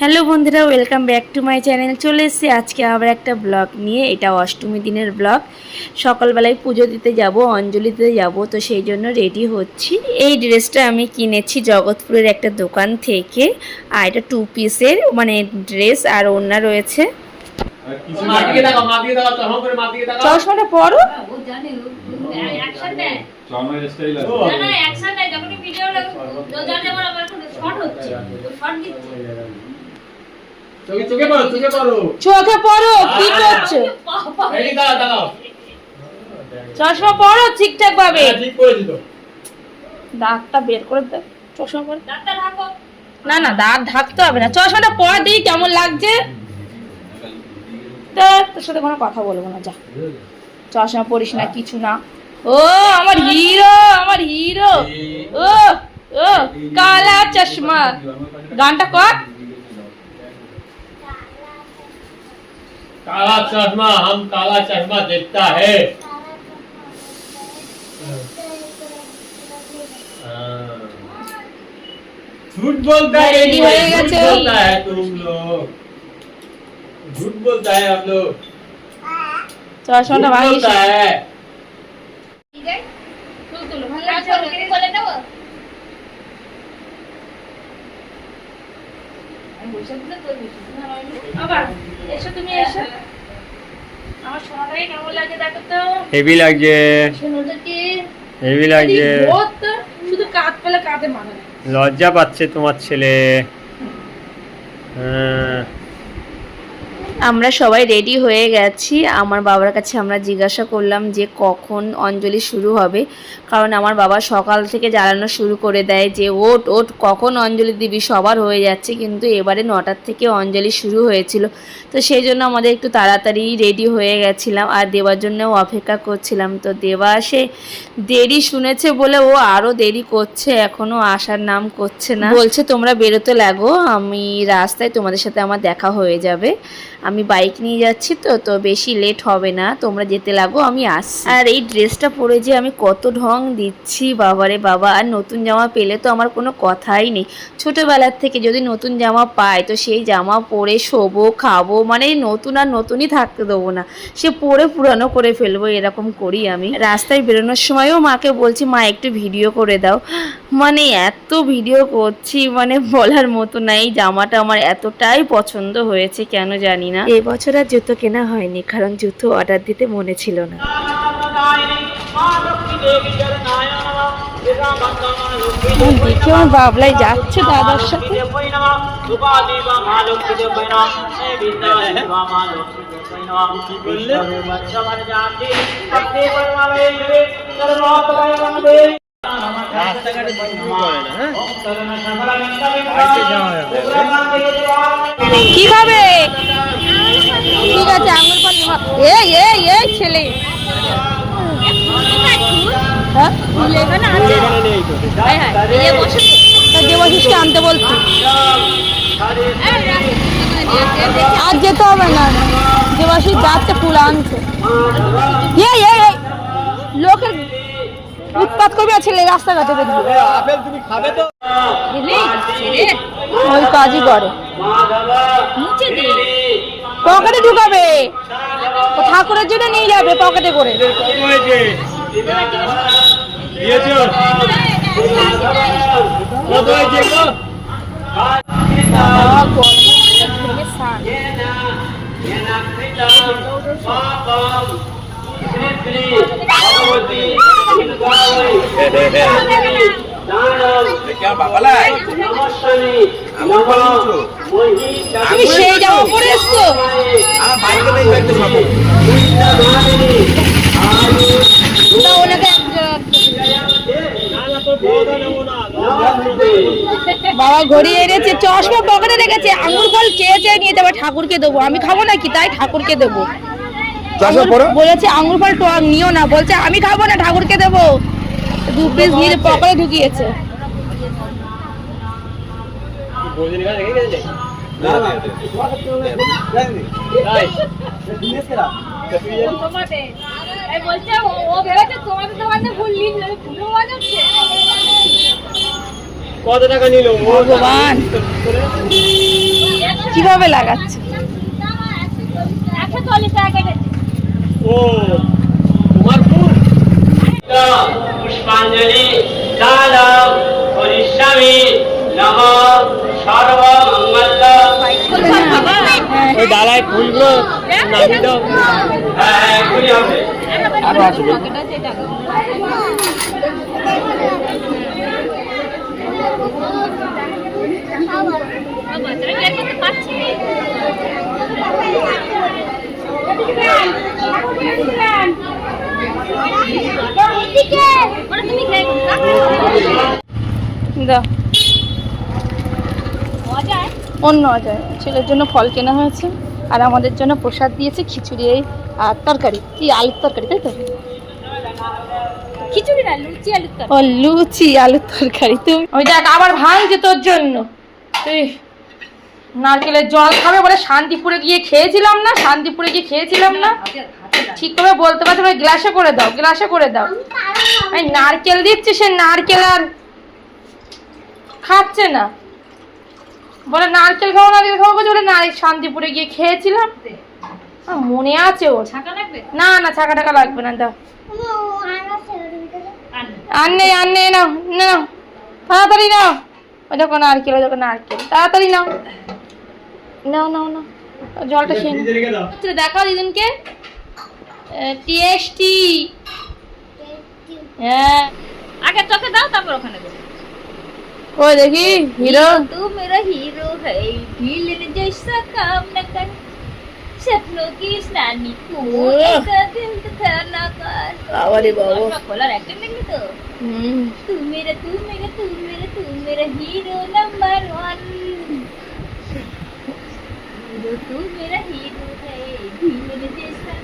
Hello বন্ধুরা welcome back to my channel. চলে এসেছি আজকে আবার একটা ব্লগ নিয়ে। এটা অষ্টমী দিনের ব্লগ। সকালবেলায় পুজো দিতে যাব অঞ্জলি দিতে যাব তো সেই জন্য রেডি হচ্ছি। এই ড্রেসটা আমি কিনেছি জগৎপুরের একটা দোকান থেকে। আর এটা টু পিসের মানে ড্রেস আর ওড়না রয়েছে। চশমাটা পরো। ভিডিও শর্ট হচ্ছে। শর্ট দিচ্ছে। চোখে পড়ো চোখে পড়ো। চোখে পরো কি করছ? চশমা পরো ঠিকঠাক ভাবে ঠিক বের করে দে চশমা পর। ঢাকো। না না দাঁত ঢাকতে হবে না। চশমাটা পর দিই কেমন লাগছে? তা তোর সাথে কোনো কথা বলব না যা। চশমা পরিস না কিছু না। ও আমার হিরো আমার হিরো। ও ও কালা চশমা। গানটা কর। काला चश्मा हम काला चश्मा देखता है हाँ। झूठ बोलता है रेडी ये, हो झूठ गए बोलता है तुम लोग झूठ बोलता है हम लोग চশমাটা झूठ ভাঙিস बोलता है এসো তুমি এসো। আমার সোনাটাকে কেমন লাগে দেখো তো? হেভি লাগছে। সোনাটাকে হেভি লাগছে। শুধু কাঁধ পেলে কাঁধে মানা লজ্জা পাচ্ছে তোমার ছেলে। হ্যাঁ। আমরা সবাই রেডি হয়ে গেছি। আমার বাবার কাছে আমরা জিজ্ঞাসা করলাম যে কখন অঞ্জলি শুরু হবে। কারণ আমার বাবা সকাল থেকে জ্বালানো শুরু করে দেয় যে ওট ওট কখন অঞ্জলি দিবি? সবার হয়ে যাচ্ছে। কিন্তু এবারে নটার থেকে অঞ্জলি শুরু হয়েছিল। তো সেই জন্য আমাদের একটু তাড়াতাড়ি রেডি হয়ে গেছিলাম। আর দেওয়ার জন্যও অপেক্ষা করছিলাম। তো দেওয়া সে দেরি শুনেছে বলে ও আরও দেরি করছে। এখনও আসার নাম করছে না। বলছে, তোমরা বেরোতে লাগো। আমি রাস্তায় তোমাদের সাথে আমার দেখা হয়ে যাবে। আমি বাইক নিয়ে যাচ্ছি তো তো বেশি লেট হবে না, তোমরা যেতে লাগো, আমি আসছি। আর এই ড্রেসটা পরে যে আমি কত ঢং দিচ্ছি, বাবারে বাবা, আর নতুন জামা পেলে তো আমার কোনো কথাই নেই। ছোটোবেলার থেকে যদি নতুন জামা পাই, তো সেই জামা পরে শোবো, খাব মানে নতুন আর নতুনই থাকতে দেবো না। সে পরে পুরানো করে ফেলব, এরকম করি আমি। রাস্তায় বেরোনোর সময়ও মাকে বলছি, মা, একটু ভিডিও করে দাও। মানে এত ভিডিও করছি মানে বলার মতো না এই জামাটা আমার এতটাই পছন্দ হয়েছে কেন জানি না। এবছর আর জুতো কেনা হয়নি কারণ জুতো অর্ডার দিতে মনে ছিল না। দেখি আমার বাবলাই যাচ্ছে দাদার সাথে। কি খাবে ঠিক আছে আঙুর পানি এই এই এই ছেলে। হ্যাঁ? হ্যাঁ, হ্যাঁ। দেবাশিসকে আনতে বলছি। আর যেতে হবে না। দেবাশিস যাচ্ছে ফুল আনছে এই এই এই লোকের উৎপাত করবে আর ছেলে রাস্তাঘাটে বেরিয়ে আপেল তুমি খাবে তো ওই কাজই করে নিচে দে পকেটে ঢুকাবে ঠাকুরের জন্য নিয়ে যাবে পকেটে করে হয়েছে সেই জামা পরে এসছো বাবা ঘড়ি এনেছে, চশমা পকেটে রেখেছে, আঙুর ফল চেয়ে চেয়ে নিয়ে যাবে, ঠাকুরকে দেবো। আমি খাব নাকি? তাই ঠাকুরকে দেবো। বলেছে আঙুর ফল টক নিও না। বলছে আমি খাব না ঠাকুরকে দেবো। দু পিস নিয়ে পকেটে ঢুকিয়েছে। কত টাকা নিল ভগবান। কীভাবে লাগাচ্ছে? একশো চল্লিশ টাকা কেটেছে পুষ্পাঞ্জলি দানম হরিষ্যামি নম সর্বমঙ্গল ওই ডালায় ফুলগুলো নামিয়ে দাও হ্যাঁ হ্যাঁ বাচ্চারা বের করতে পারছি ওরা তুমি খেয়ে দাও অন্য অজয় ছেলের জন্য ফল কেনা হয়েছে আর আমাদের জন্য প্রসাদ দিয়েছে খিচুড়ি এই আর তরকারি কি আলুর তরকারি তাই তো? খিচুড়ি না লুচি আলুর তরকারি। ও লুচি আলুর তরকারি তুমি? ওই দেখ আবার ভাঙছে তোর জন্য। তুই নারকেলের জল খাবে বলে শান্তিপুরে গিয়ে খেয়েছিলাম না শান্তিপুরে গিয়ে খেয়েছিলাম না। ঠিক করে বলতে পারছ গ্লাসে করে দাও গ্লাসে করে দাও। এই নারকেল দিচ্ছে সে নারকেল আর খাচ্ছে না। বলে নারকেল খাব নারকেল খাব বলছে বলে না শান্তিপুরে গিয়ে খেয়েছিলাম। মনে আছে ওর। না না ছাকা টাকা লাগবে না দাও। আর নেই আর নেই নাও নাও তাড়াতাড়ি নাও। ওই দেখো নারকেল ওই দেখো নারকেল। তাড়াতাড়ি নাও। নাও নাও নাও। জলটা খেয়ে নাও। আচ্ছা, দেখাও দিদুনকে। টিএসটি হ্যাঁ। আগে চোখে দাও তারপর ওখানে দেবো। ओ देखी हीरो? तू तो मेरा हीरो है भील जैसा काम न कर। सपनों की रानी को एक दिन तो करना कर अरे बाबा खोला रैकेट में तो। हम्म। तू मेरा तू मेरा तू मेरा तू मेरा हीरो नंबर वन हीरो तू मेरा हीरो है भील जैसा